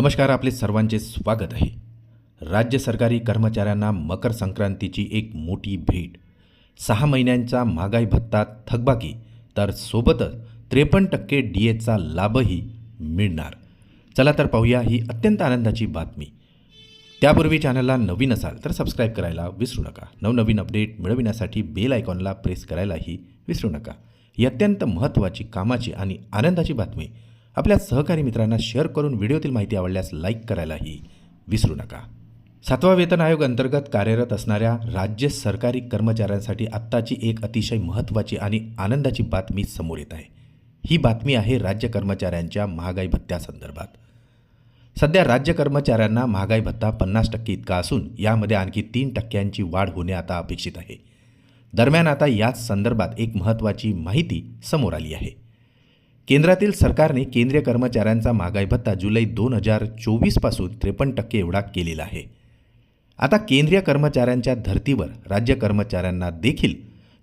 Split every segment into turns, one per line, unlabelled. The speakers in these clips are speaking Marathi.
नमस्कार आपले सर्वांचे स्वागत आहे राज्य सरकारी कर्मचाऱ्यांना मकर संक्रांतीची एक मोठी भेट. सहा महिन्यांचा महागाई भत्ता थकबाकी तर सोबतच त्रेपन्न टक्के डी एचा लाभही मिळणार. चला तर पाहूया ही अत्यंत आनंदाची बातमी. त्यापूर्वी चॅनलला नवीन असाल तर सबस्क्राईब करायला विसरू नका. नवनवीन अपडेट मिळविण्यासाठी बेल आयकॉनला प्रेस करायलाही विसरू नका. ही अत्यंत महत्त्वाची कामाची आणि आनंदाची बातमी. आपल्या सहकारी मित्रांना शेअर करून व्हिडिओतील माहिती आवडल्यास लाईक करायलाही विसरू नका. सातवा वेतन आयोग अंतर्गत कार्यरत असणाऱ्या राज्य सरकारी कर्मचाऱ्यांसाठी आत्ताची एक अतिशय महत्त्वाची आणि आनंदाची बातमी समोर येत आहे. ही बातमी आहे राज्य कर्मचाऱ्यांच्या महागाई भत्त्यासंदर्भात सध्या राज्य कर्मचाऱ्यांना महागाई भत्ता पन्नास टक्के इतका असून यामध्ये आणखी तीन टक्क्यांची वाढ होणे आता अपेक्षित आहे. दरम्यान आता याच संदर्भात एक महत्त्वाची माहिती समोर आली आहे. केंद्रातील सरकारने केंद्रीय कर्मचाऱ्यांचा महागाई भत्ता जुलै दोन हजार चोवीसपासून त्रेपन्न टक्के एवढा केलेला आहे. आता केंद्रीय कर्मचाऱ्यांच्या धर्तीवर राज्य कर्मचाऱ्यांना देखील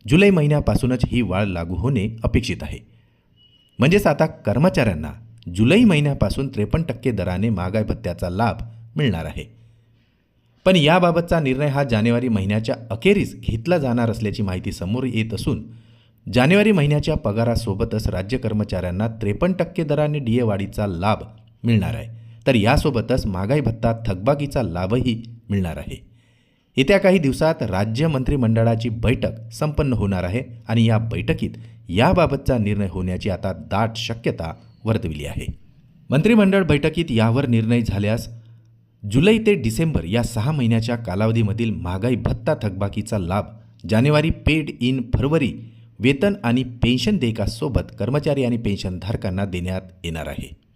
जुलै महिन्यापासूनच ही वाढ लागू होणे अपेक्षित आहे. म्हणजेच आता कर्मचाऱ्यांना जुलै महिन्यापासून त्रेपन्न टक्के दराने महागाई भत्त्याचा लाभ मिळणार आहे. पण याबाबतचा निर्णय हा जानेवारी महिन्याच्या अखेरीस घेतला जाणार असल्याची माहिती समोर येत असून जानेवारी महिन्याच्या पगारासोबतच राज्य कर्मचाऱ्यांना त्रेपन्न टक्के दराने डी ए वाढीचा लाभ मिळणार आहे. तर यासोबतच महागाई भत्ता थकबाकीचा लाभही मिळणार आहे. येत्या काही दिवसात राज्य मंत्रिमंडळाची बैठक संपन्न होणार आहे आणि या बैठकीत याबाबतचा निर्णय होण्याची आता दाट शक्यता वर्तविली आहे. मंत्रिमंडळ बैठकीत यावर निर्णय झाल्यास जुलै ते डिसेंबर या सहा महिन्याच्या कालावधीमधील महागाई भत्ता थकबाकीचा लाभ जानेवारी पेड इन फरवरी वेतन आणि पेन्शन देयकासोबत कर्मचारी आणि पेन्शनधारकांना देण्यात येणार आहे.